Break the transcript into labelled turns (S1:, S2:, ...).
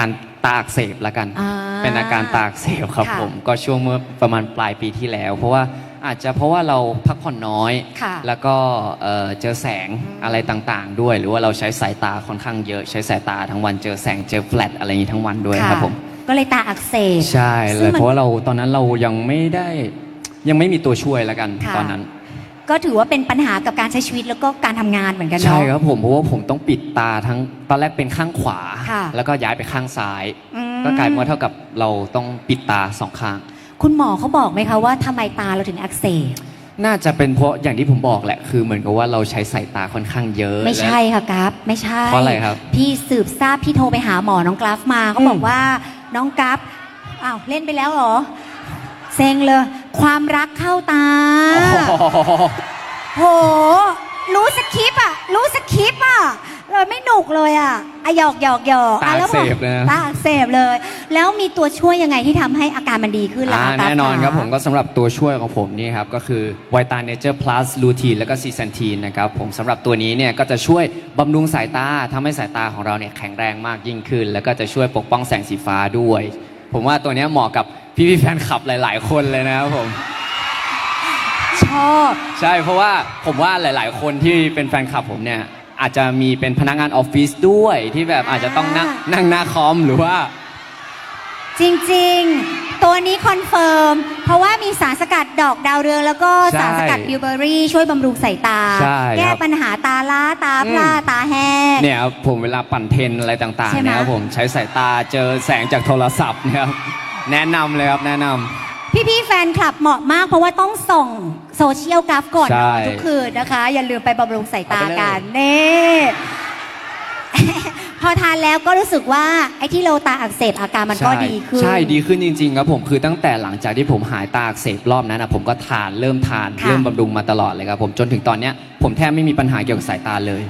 S1: การตาอักเสบละกัน
S2: อ่า
S1: เป็นอาการตาอักเสบครับ
S2: ค่ะ
S1: ผม ก็ช่วงเมื่อประมาณปลายปีที่แล้ว เพราะว่าอาจจะเพราะว่าเราพักผ่อนน้อย
S2: ค่ะ
S1: แล้วก็เอ่อเจอแสงอะไรต่างๆ ด้วย หรือว่าเราใช้สายตาค่อนข้างเยอะใช้สายตาทั้งวันเจอแสงเจอแฟลชอะไรอย่างนี้ทั้งวันด้วย
S2: ค่ะ
S1: ครับผม
S2: ก็เลยตาอักเสบ
S1: ใช่
S2: ซึ่
S1: เล
S2: ง
S1: ย
S2: มัน
S1: เพราะว่าเราตอนนั้นเรายังไม่ได้ยังไม่มีตัวช่วยละกัน
S2: ค่ะ
S1: ตอนนั้น
S2: ก็ถือว่าเป็นปัญหากับการใช้ชีวิตแล้วก็การทำงานเหมือนกัน
S1: ใช่
S2: เนาะ
S1: ครับผมเพราะว่าผมต้องปิดตาทั้งตอนแรกเป็นข้างขวา
S2: ค่ะ
S1: แล้วก็ย้ายไปข้างซ้าย
S2: อืม
S1: ก็กลายเป็นว่าเท่ากับเราต้องปิดตาสองข้าง
S2: คุณหมอเขาบอกไหมคะว่าทำไมตาเราถึงอักเสบ
S1: น่าจะเป็นเพราะอย่างที่ผมบอกแหละ คือเหมือนกับว่าเราใช้สายตาค่อนข้างเยอะ
S2: ไม่ใช่
S1: และ
S2: ค่ะกราฟไม่ใช่
S1: เพราะอะไรครับ
S2: พี่สืบทราบพี่โทรไปหาหมอน้องกราฟมาเขา
S1: อืม
S2: บอกว่าน้องกราฟอ้าวเล่นไปแล้วเหรอเซ็งเลย ความรักเข้าตา โห รู้สคริปต์อะ รู้สคริปต์อะเลยไม่หนุกเลยอะอะหยอกหยอกหยอก
S1: ตาะ
S2: แล้ว
S1: อักเสบเลยนะ
S2: ตาอักเสบเลย แล้วมีตัวช่วยยังไงที่ทำให้อาการมันดีขึ้นล่ะ
S1: อ่า
S2: คะกราฟ
S1: แน่นอนครับะผมก็สำหรับตัวช่วยของผมนี่ครับ ก็คือ v i t a Nature Plus Lutein แล้วก็ซีซันทีนนะครับผมสำหรับตัวนี้เนี่ยก็จะช่วยบำรุงสายตาทำให้สายตาของเราเนี่ยแข็งแรงมากยิ่งขึ้น แล้วก็จะช่วยปกป้องแสงสีฟ้าด้วย ผมว่าตัวเนี้ยเหมาะกับ พี่ๆแฟนคลับหลาย ๆ คนเลยนะครับผม
S2: ชอบ
S1: ใช่เพราะว่าผมว่าหลาย ๆ คนที่เป็นแฟนคลับผมเนี่ย อาจจะมีเป็นพนักงานออฟฟิศด้วยที่แบบอาจจะต้องนั่ง
S2: อ่า
S1: นั่งหน้าคอมหรือว่า
S2: จริงๆ ตัวนี้คอนเฟิร์ม เพราะว่ามีสารสกัดดอกดาวเรือง แล้วก็
S1: ใช่
S2: สารสกัดบิวเบอรี่ ช่วยบำรุงสายตา
S1: ใช่ครับ
S2: แก้ปัญหาตาล้า ตาพร่า
S1: อืม
S2: ตาแห้ง
S1: เนี่ยครับผมเวลาปั่นเทรนอะไรต่าง
S2: ใช่
S1: ๆ
S2: ไหม
S1: นะครับผมใช้สายตาเจอแสงจากโทรศัพท์นะครับ แนะนำเลยครับแนะนำ
S2: พี่ๆแฟนคลับเหมาะมาก เพราะว่าต้องส่งโซเชียลกราฟก่อนน
S1: ใช่
S2: อนทุกคืนนะคะ อย่าลืมไปบำรุงสายตา
S1: เอาไปเลย
S2: กันนี่ พอทานแล้วก็รู้สึกว่าไอ้ที่เราตาอักเสบอาการมันก็
S1: ใช่
S2: ดีขึ้น
S1: ใช่ดีขึ้นจริง ๆ ครับผมคือตั้งแต่หลังจากที่ผมหายตาอักเสบรอบนั้นนะผมก็ทานเริ่มทาน
S2: ค่ะ
S1: เริ่มบำรุงมาตลอดเลยครับผมจนถึงตอนเนี้ยผมแทบไม่มีปัญหาเกี่ยวกับสายตาเลย